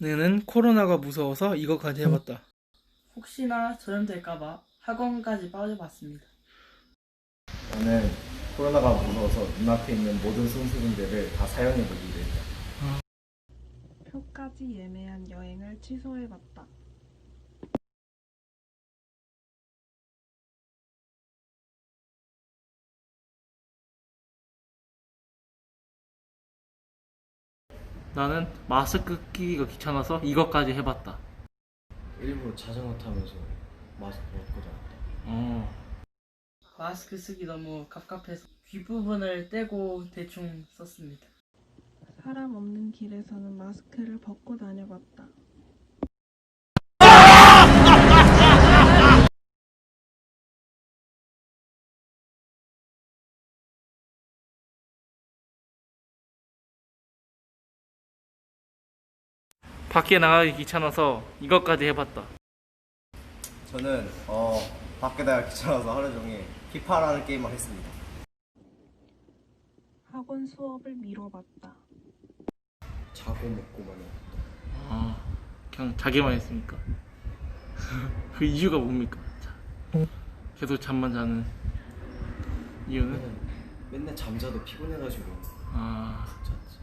너는 코로나가 무서워서 이거까지 해봤다. 혹시나 전염될까봐 학원까지 빠져봤습니다. 나는 코로나가 무서워서 눈앞에 있는 모든 순수분들을 다 사용해보기로 했다. 표까지 예매한 여행을 취소해봤다. 나는 마스크 끼기가 귀찮아서 이것까지 해봤다. 일부러 자전거 타면서 마스크 벗고 다녔다. 어. 마스크 쓰기 너무 갑갑해서 뒷부분을 떼고 대충 썼습니다. 사람 없는 길에서는 마스크를 벗고 다녀봤다. 밖에 나가기 귀찮아서 이것까지 해봤다. 저는 어 밖에 나가 귀찮아서 하루 종일 피파라는 게임을 했습니다. 학원 수업을 미뤄봤다. 자고 먹고 마냥. 아, 그냥 자기만 했으니까. 그 이유가 뭡니까? 자, 계속 잠만 자는 이유는? 맨날 잠자도 피곤해가지고 아, 잤지.